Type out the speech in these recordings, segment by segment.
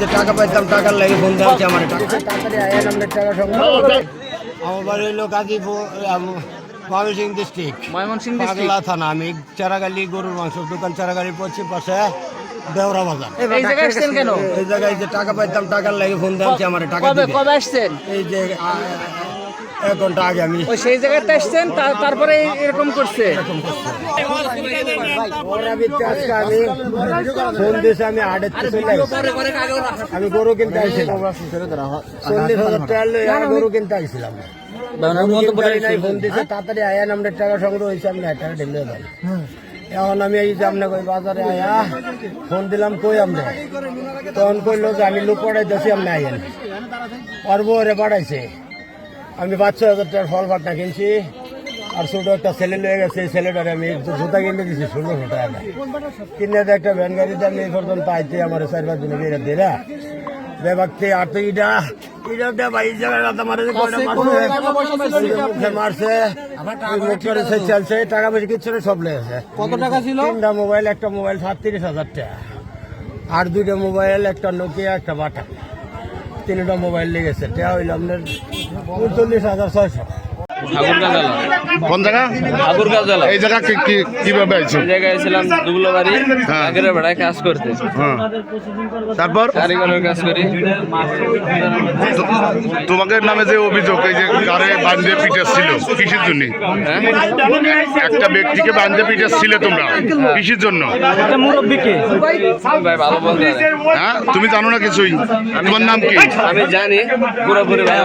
যে টাকা পাইতাম টাকার লাগে ফোন দেওয়া হচ্ছে আমার। আয়েন আমরা বাড়ি হলো গাজীপুর ময়মনসিং ডিস্ট্রিক্ট ময়মনসিংহ পাগলা থানা আমি চারাগালি গরুর মাংস দোকান চারাগালির পশ্চিম পাশে দেওরা বাজার। এই জায়গায় আসছেন কেন? এই জায়গায় যে টাকা পাইতাম টাকার লাগে ফোন দেওয়া হচ্ছে আমার টাকা কবে কবে আসছেন? এই যে এক ঘণ্টা আগে আমি ওই সেই জায়গাতে আসছেন তারপরে এরকম করছে। আমি ফোন দিয়েছে আমি গরু কিনতে আসছিলাম। চল্লিশ হাজার টাকা গরু কিনতে আসছিলাম। ফোন দিয়েছে তাড়াতাড়ি টাকা সংগ্রহ হয়েছে আমি এক টাকা ঢেলে দেন এখন আমি এই যে আপনাকে ওই বাজারে আয়া ফোন দিলাম কই আপনি? তখন কইলো যে আমি লোক পড়াইতেছি আপনি আইয়েন পাঠাইছে। আমি বাচ্চা হাজার টাকার ফল ফাটনা কিনছি আর ছোট একটা ছেলে লয়ে গেছে এই ছেলেটারে আমি জুতা কিনে দিছি ষোলোশো টাকা কিনে দিয়ে একটা ভ্যান গাড়িতে আমি এই পর্যন্ত আইতে আমার চার পাঁচ দিনে বেড়ে দিলা বেবাকতে আর তো ভাই কয়টা মারছে? চলছে টাকা পয়সা কিচ্ছু সব লেগেছে কত টাকা ছিল? তিনটা মোবাইল একটা মোবাইল সাতত্রিশ হাজার টাকা আর দুইটা মোবাইল একটা নোকিয়া একটা বাটা। তিনটা মোবাইল লেগেছে টা হইল আপনার উনচল্লিশ হাজার ছয়শো। কোন জায়গা? ঠাকুরগাঁ জেলা। এই জায়গা কি- কি- কীভাবে আইছো? এই জায়গায় ছিলাম দুগুলো হ্যাঁ। আগের বেড়ায় কাজ করতে। হ্যাঁ। তারপর? কারিগরের কাজ করি। তোমাদের নামে যে অভিযোগ এই যে কারে বান্ধে ছিল কিসের জন্য? হ্যাঁ? একটা ব্যক্তিকে বান্ধে পিটাস ছিল তোমরা কিসের জন্য? ভাই ভালো বলতে হ্যাঁ? তুমি জানো না কিছুই? তোমার নাম কি? আমি জানি পুরোপুরি ভাই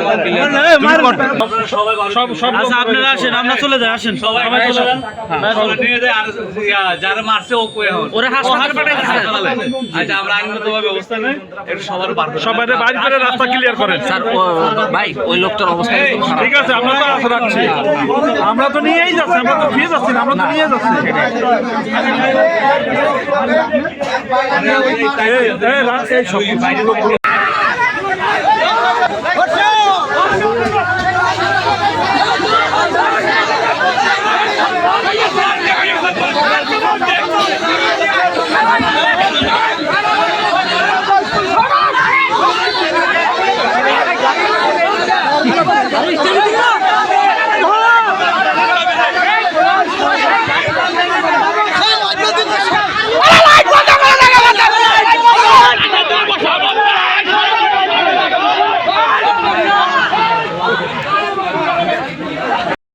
আচ্ছা আপনারা আসেন আমরা চলে যাই আসেন সবাই চলে যান যারা মারছে ও কই এখন ওরা হাসপাতালে পাঠাইছে আচ্ছা আমরা আইনগতভাবে ব্যবস্থা নেই এটা সবার বার সবাই বাইরে করে রাস্তা ক্লিয়ার করেন স্যার ভাই ওই লোকটার অবস্থা ঠিক আছে আমরা তো আশা রাখছি আমরা তো নিয়েই যাচ্ছি আমরা তো ফিরে যাচ্ছি আমরা তো নিয়ে যাচ্ছি এই, এই, রাখ, সব